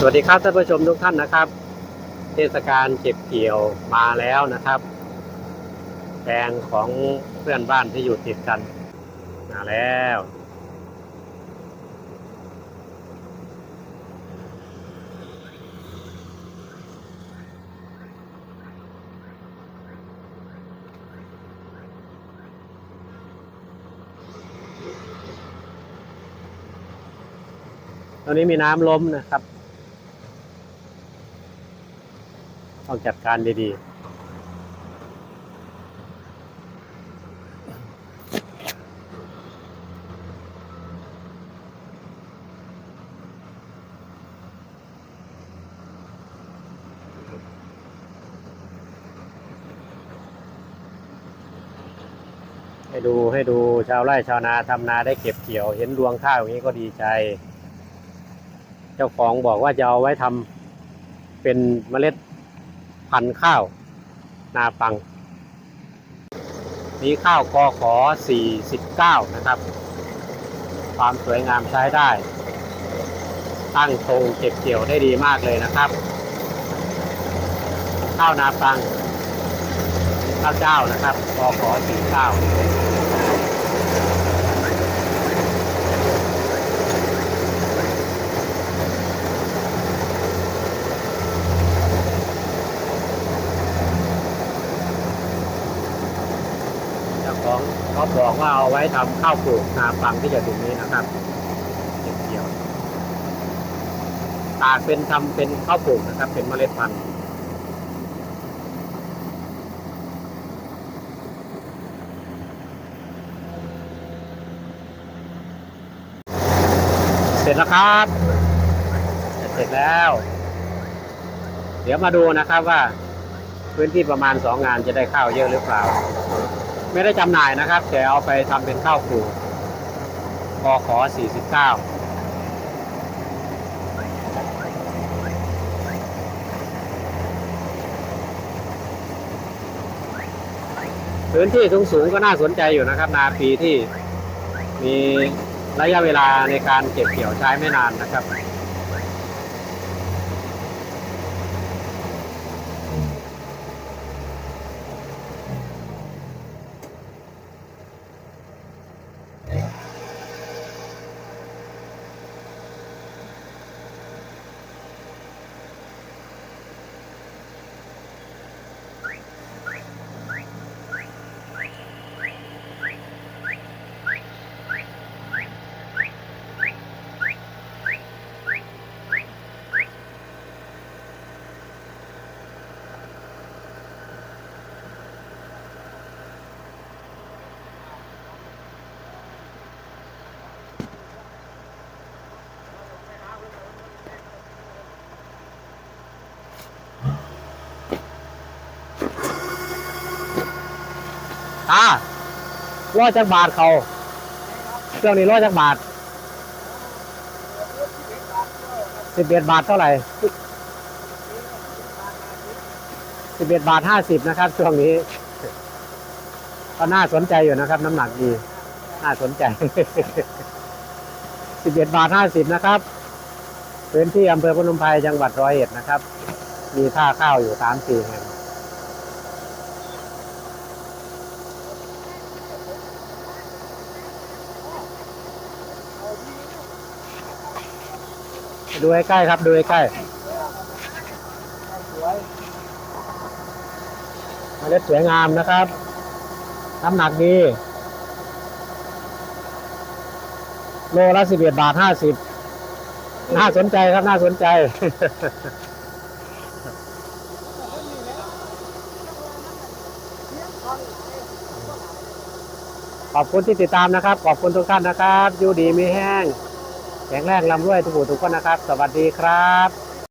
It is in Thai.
สวัสดีครับท่านผู้ชมทุกท่านนะครับ เทศกาลเก็บเกี่ยวมาแล้วนะครับแปลงของเพื่อนบ้านที่อยู่ติดกันมาแล้ว ตอนนี้มีน้ำล้มนะครับ ต้องจัดการดีๆให้ดูให้ดูชาวไร่ชาวนาทำนาได้เก็บเกี่ยว เห็นรวงข้าวอย่างนี้ก็ดีใจ เจ้าของบอกว่าจะเอาไว้ทำเป็นเมล็ด พันธุ์ข้าว นาปัง มีข้าวกอขอ 49 นะครับ ความสวยงามใช้ได้ ตั้งทรงเก็บเกี่ยวได้ดีมากเลยนะครับ ข้าวนาปังข้าวเจ้านะครับกอขอ 49 เจ้าของ เขาบอกว่าเอาไว้ทำข้าวปลูกนาปังที่จะถึงนี้นะครับเก็บเกี่ยวตากเป็นทำเป็นข้าวปลูกนะครับ เป็นเมล็ดพันธุ์เสร็จแล้วครับ เสร็จแล้ว เดี๋ยวมาดูนะครับว่าพื้นที่ประมาณสองงานจะได้ข้าวเยอะหรือเปล่า ไม่ได้จำหน่ายนะครับ แต่เอาไปทำเป็นข้าวปลูกกอขอ 49พื้นที่สูงๆก็น่าสนใจอยู่นะครับนาปีที่มีระยะเวลาในการเก็บเกี่ยวใช้ไม่นานนะครับ อ่าร้อยจักบาทเขาเครื่องนี้ร้อยจักบาทสิบเอ็ดบาทเท่าไหร่สิบเอ็ดบาทห้าสิบนะครับช่วงนี้ ก็น่าสนใจอยู่นะครับ น้ำหนักดี น่าสนใจสิบเอ็ดบาทห้าสิบนะครับพื้นที่อำเภอพนมไพรจังหวัดร้อยเอ็ดนะครับ มีท่าข้าวอยู่สามสี่แห่ง ดูใใกล้ๆครับ ดูใกล้ๆเมล็ดสวยงามนะครับ น้ำหนักดี โลละสิบเอ็ดบาทห้าสิบน่าสนใจครับ น่าสนใจ ขอบคุณที่ติดตามนะครับ ขอบคุณทุกท่านนะครับ อยู่ดีมีแห้ง แข็งแรงลำด้วยทุกผู้ทุกคนนะครับ สวัสดีครับ